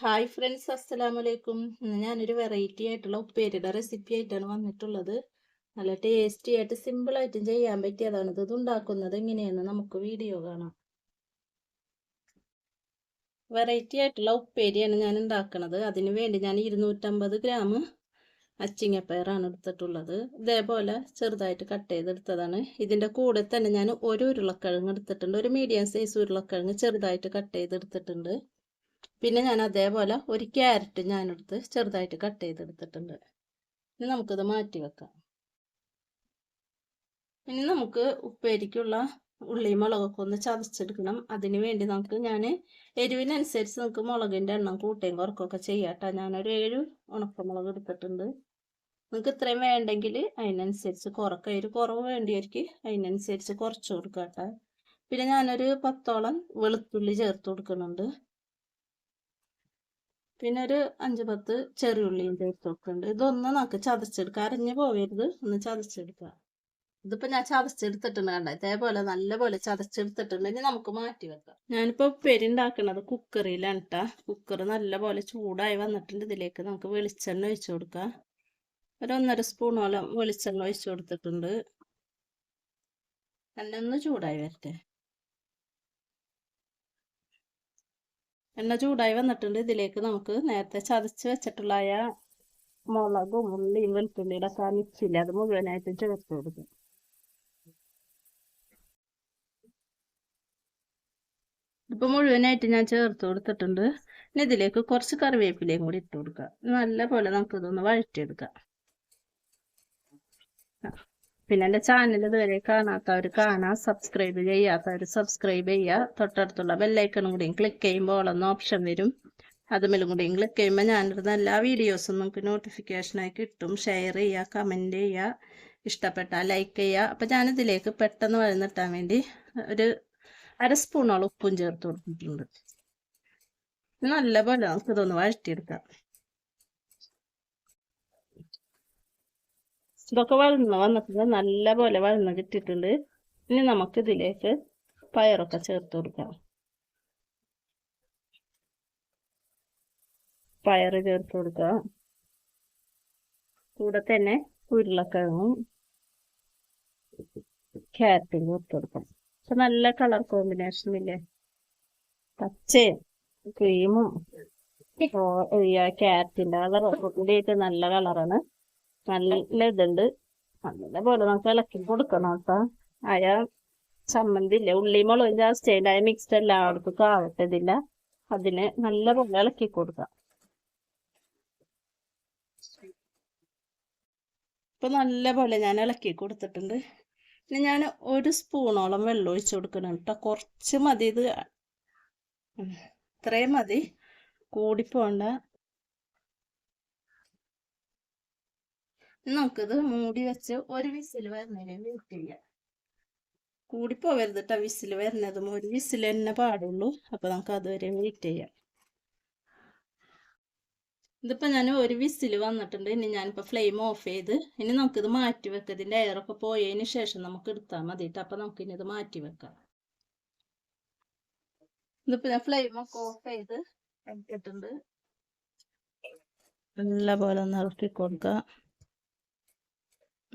Hi friends അസ്സലാമു അലൈക്കും ഞാനൊരു വെറൈറ്റി ആയിട്ടുള്ള ഉപ്പേരിയുടെ റെസിപ്പി ആയിട്ടാണ് വന്നിട്ടുള്ളത്. നല്ല ടേസ്റ്റി ആയിട്ട് സിമ്പിൾ ആയിട്ടും ചെയ്യാൻ പറ്റിയതാണ്. ഇത് ഉണ്ടാക്കുന്നത് എങ്ങനെയെന്ന് നമുക്ക് വീഡിയോ കാണാം. വെറൈറ്റി ആയിട്ടുള്ള ഉപ്പേരിയാണ് ഞാൻ ഉണ്ടാക്കുന്നത് അതിന് വേണ്ടി ഞാൻ ഇരുന്നൂറ്റമ്പത് ഗ്രാം അച്ചിങ്ങപ്പയറാണ് എടുത്തിട്ടുള്ളത്. ഇതേപോലെ ചെറുതായിട്ട് കട്ട് ചെയ്തെടുത്തതാണ്. ഇതിന്റെ കൂടെ തന്നെ ഞാൻ ഒരു ഉരുളക്കിഴങ്ങ് എടുത്തിട്ടുണ്ട്. ഒരു മീഡിയം സൈസ് ഉരുളക്കിഴങ്ങ് ചെറുതായിട്ട് കട്ട് ചെയ്തെടുത്തിട്ടുണ്ട്. പിന്നെ ഞാൻ അതേപോലെ ഒരു ക്യാരറ്റ് ഞാനെടുത്ത് ചെറുതായിട്ട് കട്ട് ചെയ്തെടുത്തിട്ടുണ്ട്. ഇനി നമുക്കിത് മാറ്റി വെക്കാം. ഇനി നമുക്ക് ഉപ്പേരിക്കുള്ള ഉള്ളിയും മുളകൊക്കെ ഒന്ന് ചതച്ചെടുക്കണം. അതിന് വേണ്ടി നമുക്ക് ഞാൻ എരിവിനനുസരിച്ച് നമുക്ക് മുളകിന്റെ എണ്ണം കൂട്ടുകയും കുറക്കുകയൊക്കെ ചെയ്യാട്ടോ ഞാനൊരു ഏഴ് ഉണക്കമുളക് എടുത്തിട്ടുണ്ട്. നിങ്ങൾക്ക് ഇത്രയും വേണ്ടെങ്കിൽ അതിനനുസരിച്ച് കുറക്കുക ഒരു കുറവ് വേണ്ടിയവർക്ക് അതിനനുസരിച്ച് കുറച്ച് കൊടുക്കാം പിന്നെ ഞാനൊരു പത്തോളം വെളുത്തുള്ളി ചേർത്ത് കൊടുക്കുന്നുണ്ട്. പിന്നെ ഒരു അഞ്ച് പത്ത് ചെറിയുള്ളിയും വെക്കുന്നുണ്ട് ഇതൊന്ന് നമുക്ക് ചതച്ചെടുക്കുക അരഞ്ഞു പോവരുത് ഒന്ന് ചതച്ചെടുക്കുക. ഇതിപ്പോ ഞാൻ ചതച്ചെടുത്തിട്ടുണ്ട് കണ്ട? ഇതേപോലെ നല്ലപോലെ ചതച്ചെടുത്തിട്ടുണ്ട്. ഇനി നമുക്ക് മാറ്റി വെക്കാം. ഞാനിപ്പോ പെരുണ്ടാക്കണത് കുക്കറിയിലാണ് കേട്ടാ കുക്കർ നല്ലപോലെ ചൂടായി വന്നിട്ടുണ്ട്. ഇതിലേക്ക് നമുക്ക് വെളിച്ചെണ്ണ ഒഴിച്ചു കൊടുക്കാം. ഒരു ഒന്നര സ്പൂണോളം വെളിച്ചെണ്ണ ഒഴിച്ചു കൊടുത്തിട്ടുണ്ട്. നല്ലൊന്ന് ചൂടായി വരട്ടെ. എണ്ണ ചൂടായി വന്നിട്ടുണ്ട്. ഇതിലേക്ക് നമുക്ക് നേരത്തെ ചതച്ച് വെച്ചിട്ടുള്ള മുളകും ഉള്ളിയും വെളുത്തുള്ളിയുടെ ഒക്കെ മിക്സില്ല അത് മുഴുവനായിട്ട് ചേർത്ത് കൊടുക്കും ഇപ്പൊ മുഴുവനായിട്ട് ഞാൻ ചേർത്ത് കൊടുത്തിട്ടുണ്ട്. ഇനി ഇതിലേക്ക് കുറച്ച് കറിവേപ്പിലയും കൂടി ഇട്ട് കൊടുക്കുക. നല്ല പോലെ നമുക്ക് ഇതൊന്ന് വഴറ്റിയെടുക്കാം പിന്നെ എന്റെ ചാനൽ ഇതുവരെ കാണാത്തവർ കാണാൻ സബ്സ്ക്രൈബ് ചെയ്യാത്തവർ സബ്സ്ക്രൈബ് ചെയ്യുക തൊട്ടടുത്തുള്ള ബെല്ലൈക്കണും കൂടിയും ക്ലിക്ക് ചെയ്യുമ്പോൾ ഒന്ന് ഓപ്ഷൻ വരും. അതുമേലും കൂടിയും ക്ലിക്ക് ചെയ്യുമ്പോൾ ഞാനിടുന്ന എല്ലാ വീഡിയോസും നമുക്ക് നോട്ടിഫിക്കേഷനായി കിട്ടും. ഷെയർ ചെയ്യുക കമന്റ് ചെയ്യുക ഇഷ്ടപ്പെട്ടാൽ ലൈക്ക് ചെയ്യുക അപ്പം ഞാനിതിലേക്ക് പെട്ടെന്ന് വഴന്നിട്ടാൻ വേണ്ടി ഒരു അര സ്പൂണോളം ഉപ്പും ചേർത്ത് കൊടുത്തിട്ടുണ്ട്. നല്ലപോലെ നമുക്കിതൊന്ന് വഴറ്റിയെടുക്കാം. ഇതൊക്കെ വഴന്ന് വന്നിട്ടുണ്ട്. നല്ല പോലെ വഴന്ന് കിട്ടിയിട്ടുണ്ട്. ഇനി നമുക്ക് ഇതിലേക്ക് പയറൊക്കെ ചേർത്ത് കൊടുക്കാം. പയർ ചേർത്ത് കൊടുക്കാം. കൂടെ തന്നെ ഉരുളക്കിഴങ്ങും ക്യാരറ്റും ചേർത്ത് കൊടുക്കാം. പക്ഷെ നല്ല കളർ കോമ്പിനേഷൻ ഇല്ലേ? പച്ചയും ക്രീമും ക്യാരറ്റിന്റെ കളർ കൂടിയിട്ട് നല്ല കളറാണ്. നല്ല ഇതുണ്ട് പോലെ നമുക്ക് ഇളക്കി കൊടുക്കണം കേട്ടോ. അയ ചമ്മന്തില്ല ഉള്ളി മുളകും ജാസ്തി അതിന്റെ മിക്സ്ഡ് എല്ലാവർക്കും കാവട്ടതില്ല. അതിന് നല്ല പോലെ ഇളക്കി കൊടുക്കാം. ഇപ്പൊ നല്ല പോലെ ഞാൻ ഇളക്കി കൊടുത്തിട്ടുണ്ട്. പിന്നെ ഞാൻ ഒരു സ്പൂണോളം വെള്ളം ഒഴിച്ചു കൊടുക്കണം കേട്ടോ. കുറച്ച് മതി ഇത്. ഇത്രയും മതി. കൂടിപ്പോണ്ട. നമുക്കിത് മൂടി വെച്ച് ഒരു വിസിൽ വരുന്നതിന് വെയിറ്റ് ചെയ്യാം കൂടിപ്പോവരുത് കേട്ടോ വിസിൽ വരുന്നതും ഒരു വിസിൽ തന്നെ പാടുള്ളൂ. അപ്പോൾ നമുക്ക് അതുവരെ വെയിറ്റ് ചെയ്യാം. ഇതിപ്പോൾ ഞാൻ ഒരു വിസിൽ വന്നിട്ടുണ്ട്. ഇനി ഞാനിപ്പോൾ ഫ്ലെയിം ഓഫ് ചെയ്ത് ഇനി നമുക്കിത് മാറ്റി വെക്കാം ഇതിന്റെ എയറൊക്കെ പോയതിന് ശേഷം നമുക്ക് എടുത്താൽ മതി കേട്ടോ അപ്പോൾ നമുക്ക് ഇനി ഇത് മാറ്റി വെക്കാം. ഇതിപ്പോൾ ഞാൻ ഫ്ലെയിമൊക്കെ ഓഫ് ചെയ്ത് എടുത്തിട്ടുണ്ട്. നല്ല പോലെ ഒന്ന് ഇറക്കി കൊടുക്കാം.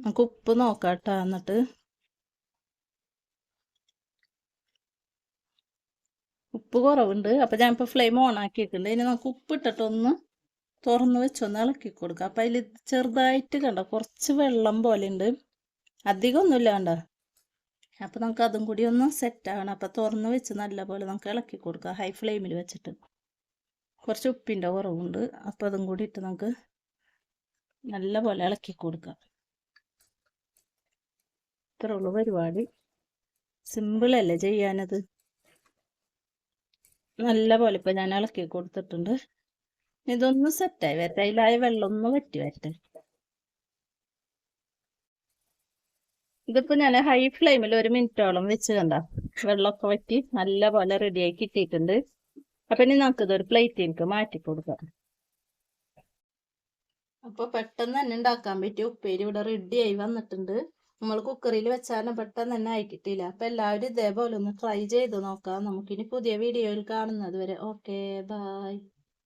നമുക്ക് ഉപ്പ് നോക്കാം കേട്ടോ എന്നിട്ട്. ഉപ്പ് കുറവുണ്ട്. അപ്പം ഞാനിപ്പോൾ ഫ്ലെയിം ഓൺ ആക്കിയിട്ടുണ്ട് ഇനി നമുക്ക് ഉപ്പ് ഇട്ടിട്ടൊന്ന് തുറന്ന് വെച്ചൊന്ന് ഇളക്കി കൊടുക്കുക അപ്പം അതിൽ ചെറുതായിട്ട് കണ്ട കുറച്ച് വെള്ളം പോലെ ഉണ്ട് അധികമൊന്നുമില്ല കണ്ട? അപ്പം നമുക്ക് അതും കൂടി ഒന്ന് സെറ്റാകണം അപ്പം തുറന്ന് വെച്ച് നല്ലപോലെ നമുക്ക് ഇളക്കി കൊടുക്കുക ഹൈ ഫ്ലെയിമിൽ വെച്ചിട്ട്. കുറച്ച് ഉപ്പിന്റെ കുറവുണ്ട്. അപ്പം അതും കൂടി ഇട്ട് നമുക്ക് നല്ലപോലെ ഇളക്കി കൊടുക്കാം. ഇത്രേ ഉള്ളൂ പരിപാടി സിമ്പിളല്ലേ ചെയ്യാനത്? നല്ല പോലെ ഇപ്പം ഞാൻ ഇളക്കി കൊടുത്തിട്ടുണ്ട്. ഇതൊന്ന് സെറ്റായി വരട്ടെ. അതിലായ വെള്ളം ഒന്ന് വറ്റി വരട്ടെ. ഇതിപ്പോ ഞാൻ ഹൈ ഫ്ലെയിമിൽ ഒരു മിനിറ്റോളം വെച്ച് കണ്ട. വെള്ളമൊക്കെ വറ്റി നല്ല പോലെ റെഡിയായി കിട്ടിയിട്ടുണ്ട്. അപ്പൊ ഇനി നമുക്കിത് ഒരു പ്ലേറ്റിലേക്ക് മാറ്റി കൊടുക്കാം. അപ്പൊ പെട്ടെന്ന് തന്നെ ഉണ്ടാക്കാൻ പറ്റിയ ഉപ്പേരി ഇവിടെ റെഡിയായി വന്നിട്ടുണ്ട്. നമ്മൾ കുക്കറിൽ വെച്ചാലും പെട്ടെന്ന് തന്നെ ആയി കിട്ടിയില്ല അപ്പൊ എല്ലാവരും ഇതേപോലെ ഒന്ന് ട്രൈ ചെയ്ത് നോക്കാം. നമുക്കിനി പുതിയ വീഡിയോയിൽ കാണുന്നത് വരെ. Okay bye